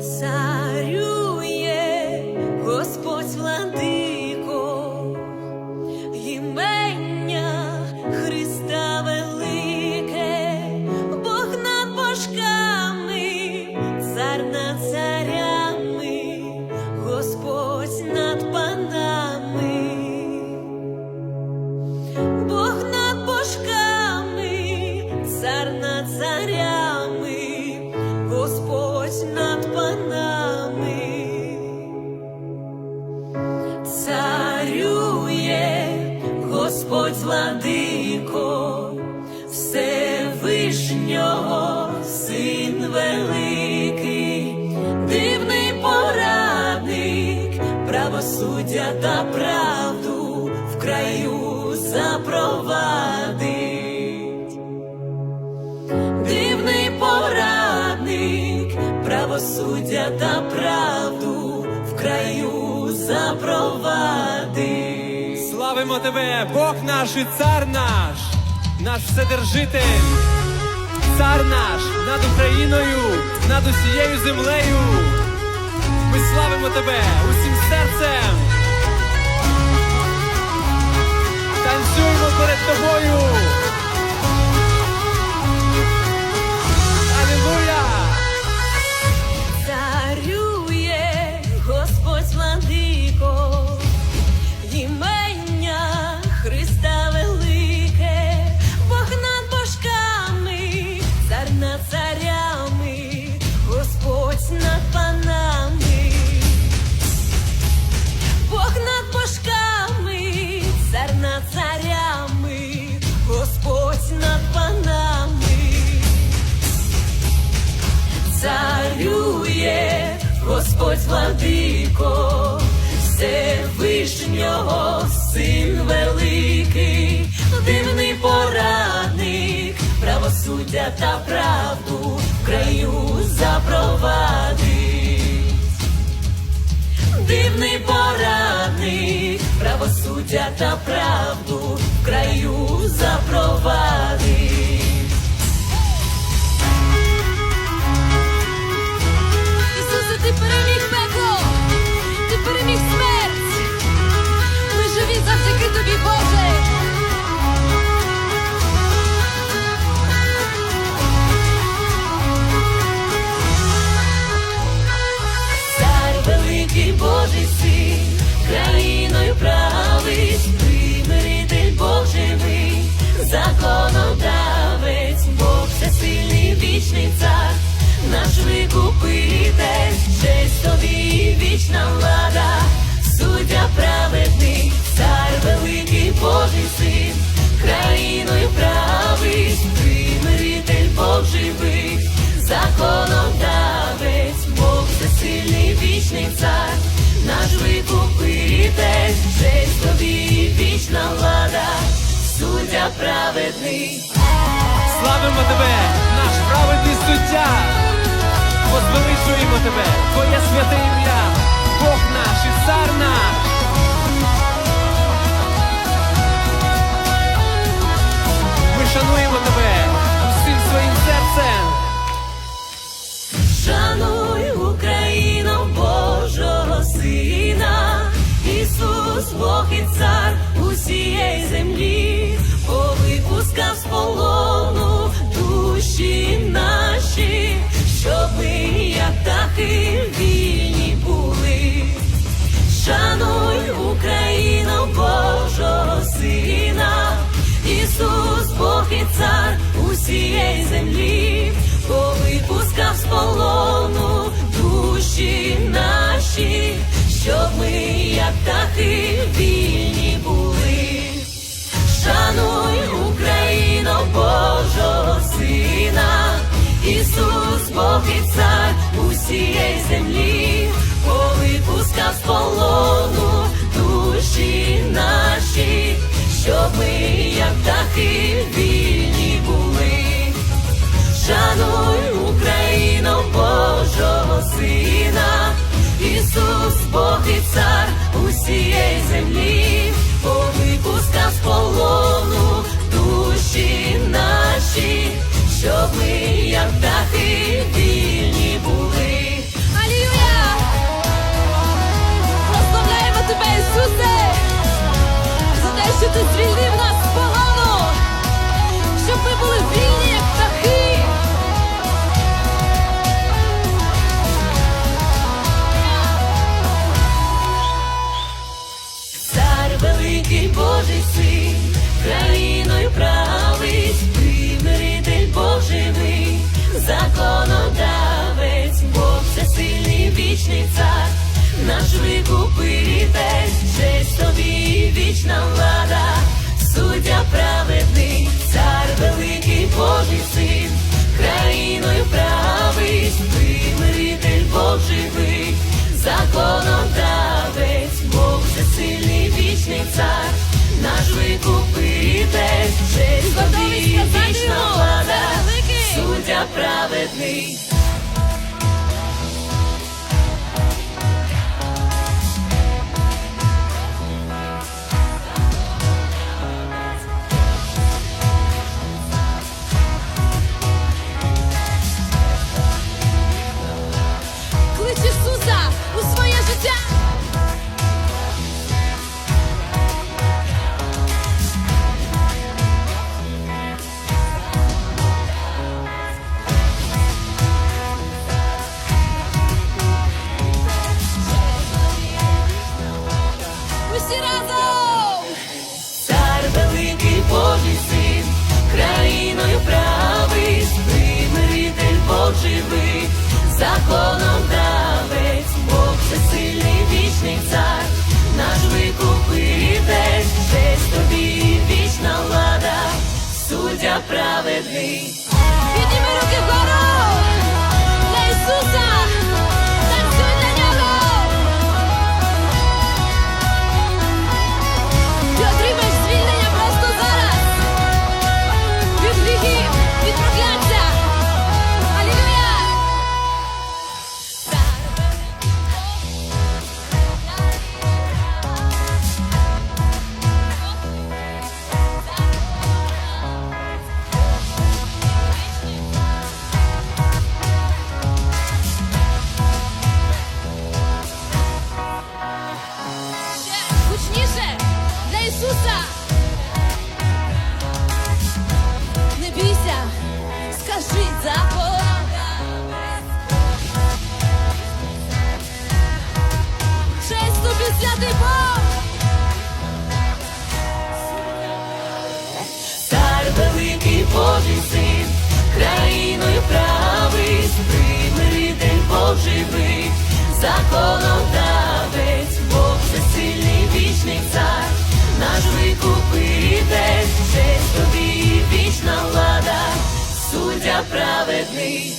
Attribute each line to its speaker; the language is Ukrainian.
Speaker 1: Царює Господь владико, імення Христа велике, Бог над божками, цар над царями, панами, царює Господь владико, Всевишнього син великий, дивний порадник, правосуддя та правду та правду в краю запровадить.
Speaker 2: Славимо тебе, Бог наш і цар наш, наш вседержитель, цар наш над Україною, над усією землею. Ми славимо тебе усім серцем. Танцюємо перед тобою.
Speaker 1: Царює Господь владико, Всевишнього син великий, дивний порадник, правосуддя та правду в краю запровадить. Дивний порадник, правосуддя та правду в краю запровадить. Викупитель, честь тобі вічна влада, суддя праведний, цар великий Божий син, країною править, примиритель Бог живий, законодавець, Бог всесильний вічний цар, наш викупитель, честь тобі вічна влада, суддя праведний.
Speaker 2: Славимо тебе, наш праведний суддя.
Speaker 1: Як вільні були. Шануй Україну Божого Сина, Ісус, Бог і цар усієї землі, повипускав з полону душі наші, щоб ми, як птахи, вільні були. Шануй Україну Божого Сина, Ісус, Бог і цар усієї землі, повипускав з полону викупитель, честь тобі вічна влада, суддя праведний, цар великий Божий син, країною правий, примиритель Бог живий, законом давець, Бог всесильний вічний цар, наш викупитель, честь тобі вічна влада,
Speaker 3: «Цар
Speaker 1: суддя праведний.
Speaker 3: Ісуса. Не бійся, скажи за Бога. Честь тобі святий Бог.
Speaker 1: Цар великий Божий син, країною правий, примиритель Бог живий, законом давець, Бог всесильний вічний цар, купи десь, честь тобі вічна влада, суддя праведний.